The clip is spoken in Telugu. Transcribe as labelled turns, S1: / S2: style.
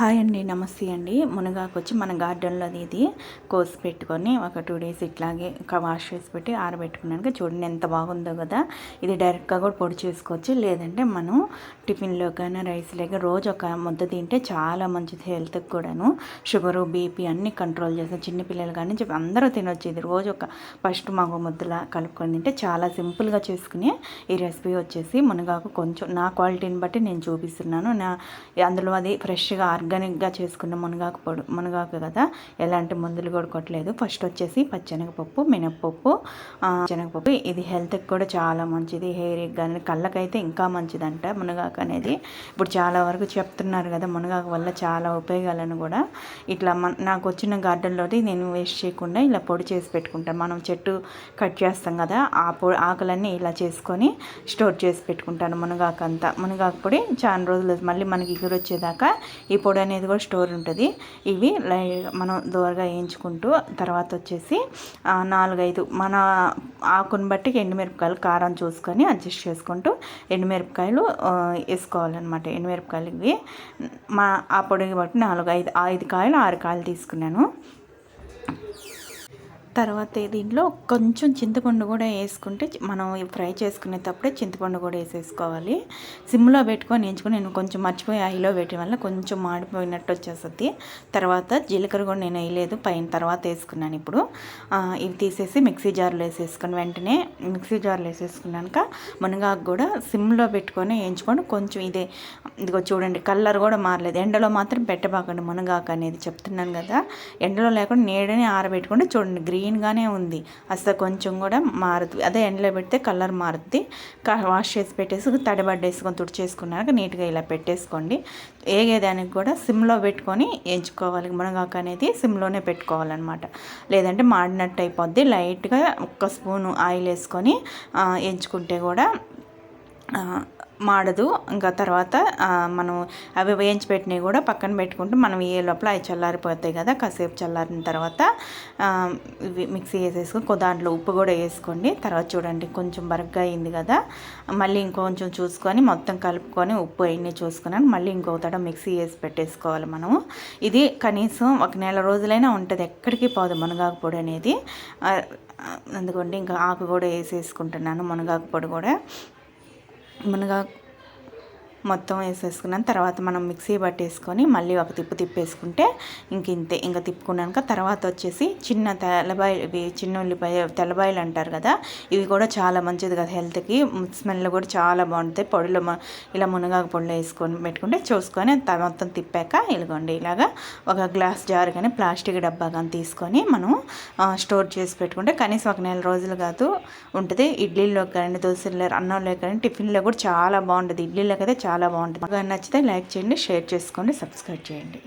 S1: హాయ్ అండి నమస్తే అండి. మునగాకు వచ్చి మన గార్డెన్లో ఇది కోసి పెట్టుకొని ఒక టూ డేస్ ఇట్లాగే ఒక వాష్ చేసి పెట్టి ఆరబెట్టుకున్నాక చూడండి ఎంత బాగుందో కదా. ఇది డైరెక్ట్గా కూడా పొడి చేసుకోవచ్చు. లేదంటే మనం టిఫిన్లో కానీ రైస్లో రోజు ఒక ముద్ద తింటే చాలా మంచిది హెల్త్కి కూడాను. షుగరు బీపీ అన్నీ కంట్రోల్ చేస్తాం చిన్నపిల్లలు కానీ చెప్పి అందరూ తినొచ్చు. ఇది రోజు ఒక ఫస్ట్ మాకు ముద్దలా కలుపుకొని తింటే చాలా సింపుల్గా చేసుకుని ఈ రెసిపీ వచ్చేసి మునగాకు కొంచెం నా క్వాలిటీని బట్టి నేను చూపిస్తున్నాను. నా అందులో అది ఫ్రెష్గా ఆర్గానిక్గా చేసుకున్న మునగాకు పొడి మునగాకు కదా? ఎలాంటి మందులు కూడా కొట్టలేదు. ఫస్ట్ వచ్చేసి పచ్చెనగపప్పు మినప్పప్పు శనగపప్పు. ఇది హెల్త్కి కూడా చాలా మంచిది. హెయిర్కి కానీ కళ్ళకైతే ఇంకా మంచిదంట మునగాకు అనేది. ఇప్పుడు చాలా వరకు చెప్తున్నారు కదా మునగాకు వల్ల చాలా ఉపయోగాలను కూడా. ఇట్లా మన నాకు వచ్చిన గార్డెన్లోది నేను వేస్ట్ చేయకుండా ఇలా పొడి చేసి పెట్టుకుంటాను మనం చెట్టు కట్ చేస్తాం కదా ఆ పొడి ఆకులన్నీ ఇలా చేసుకొని స్టోర్ చేసి పెట్టుకుంటాను మునగాకు అంతా మునగాకు పొడి చాలా రోజులు మళ్ళీ మనకి ఎగురు వచ్చేదాకా ఈ పొడి పొడి అనేది కూడా స్టోర్ ఉంటుంది. ఇవి మనం దూరగా వేయించుకుంటూ తర్వాత వచ్చేసి నాలుగైదు మన ఆకుని బట్టి ఎండుమిరపకాయలు కారం చూసుకొని అడ్జస్ట్ చేసుకుంటూ ఎండుమిరపకాయలు వేసుకోవాలన్నమాట. ఎండుమిరపకాయలు ఇవి. మా ఆ పొడిని బట్టి నాలుగు ఐదు ఐదు కాయలు ఆరు కాయలు తీసుకున్నాను. తర్వాత దీంట్లో కొంచెం చింతపండు కూడా వేసుకుంటే మనం ఫ్రై చేసుకునేటప్పుడే చింతపండు కూడా వేసేసుకోవాలి. సిమ్లో పెట్టుకొని వేయించుకొని నేను కొంచెం మర్చిపోయి ఐలో పెట్టడం వల్ల కొంచెం మాడిపోయినట్టు వచ్చేస్తుంది. తర్వాత జీలకర్ర కూడా నేను వేయలేదు పైన తర్వాత వేసుకున్నాను ఇప్పుడు. ఇవి తీసేసి మిక్సీ జార్లో వేసేసుకుని వెంటనే మిక్సీ జార్లో వేసేసుకున్నాక మునగాకు కూడా సిమ్లో పెట్టుకొని వేయించుకొని కొంచెం ఇదే ఇదిగో చూడండి కలర్ కూడా మారలేదు. ఎండలో మాత్రం పెట్టబాకండి మునగాకు అనేది చెప్తున్నాను కదా. ఎండలో లేకుండా నీడని ఆరబెట్టుకుంటే చూడండి గ్రీన్ గ్రీన్గానే ఉంది. అసలు కొంచెం కూడా మారుతుంది అదే ఎండలో పెడితే కలర్ మారుద్ది. వాష్ చేసి పెట్టేసి తడిబడ్డేసుకొని తుడిచేసుకున్నాక నీట్గా ఇలా పెట్టేసుకోండి. ఏగేదానికి కూడా సిమ్లో పెట్టుకొని ఎంచుకోవాలి. మునగాకు అనేది సిమ్లోనే పెట్టుకోవాలన్నమాట. లేదంటే మాడినట్టు అయిపోద్ది. లైట్గా ఒక్క స్పూను ఆయిల్ వేసుకొని ఎంచుకుంటే కూడా మాడదు. ఇంకా తర్వాత మనం అవి వేయించి పెట్టినవి కూడా పక్కన పెట్టుకుంటూ మనం ఏ లోపల అవి చల్లారిపోతాయి కదా కాసేపు చల్లారిన తర్వాత ఇవి మిక్సీ వేసేసుకొని దాంట్లో ఉప్పు కూడా వేసుకోండి. తర్వాత చూడండి కొంచెం బరగ్గా అయింది కదా మళ్ళీ ఇంకొంచెం చూసుకొని మొత్తం కలుపుకొని ఉప్పు అవన్నీ చూసుకున్నాను. మళ్ళీ ఇంకో తడ మిక్సీ వేసి పెట్టేసుకోవాలి మనము. ఇది కనీసం ఒక నెల రోజులైనా ఉంటుంది ఎక్కడికి పోదు మునగాకు పొడి అనేది. అందుకోండి ఇంకా ఆకు కూడా వేసేసుకుంటున్నాను మునగాకు పొడి కూడా. మునగా మొత్తం వేసేసుకున్నాను. తర్వాత మనం మిక్సీ పట్టేసుకొని మళ్ళీ ఒక తిప్పు తిప్పేసుకుంటే ఇంక ఇంతే. ఇంకా తిప్పుకున్నాక తర్వాత వచ్చేసి చిన్న తెల్లబాయలు ఇవి చిన్న ఉల్లిపాయ తెల్లబాయిలు అంటారు కదా ఇవి కూడా చాలా మంచిది కదా హెల్త్కి. స్మెల్ కూడా చాలా బాగుంటాయి. పొడిలో ఇలా మునగాకు పొడిలో వేసుకొని పెట్టుకుంటే చూసుకొని మొత్తం తిప్పాక ఇలాగండి ఇలాగా ఒక గ్లాస్ జార్ కానీ ప్లాస్టిక్ డబ్బా కానీ తీసుకొని మనం స్టోర్ చేసి పెట్టుకుంటే కనీసం ఒక నెల రోజులు కాదు ఉంటుంది. ఇడ్లీలో కానీ దోశల్లో అన్నంలో కానీ టిఫిన్లో కూడా చాలా బాగుంటుంది. ఇడ్లీలోకి అయితే చాలా బాగుంటుంది. నచ్చితే లైక్ చేయండి షేర్ చేసుకోండి సబ్స్క్రైబ్ చేయండి.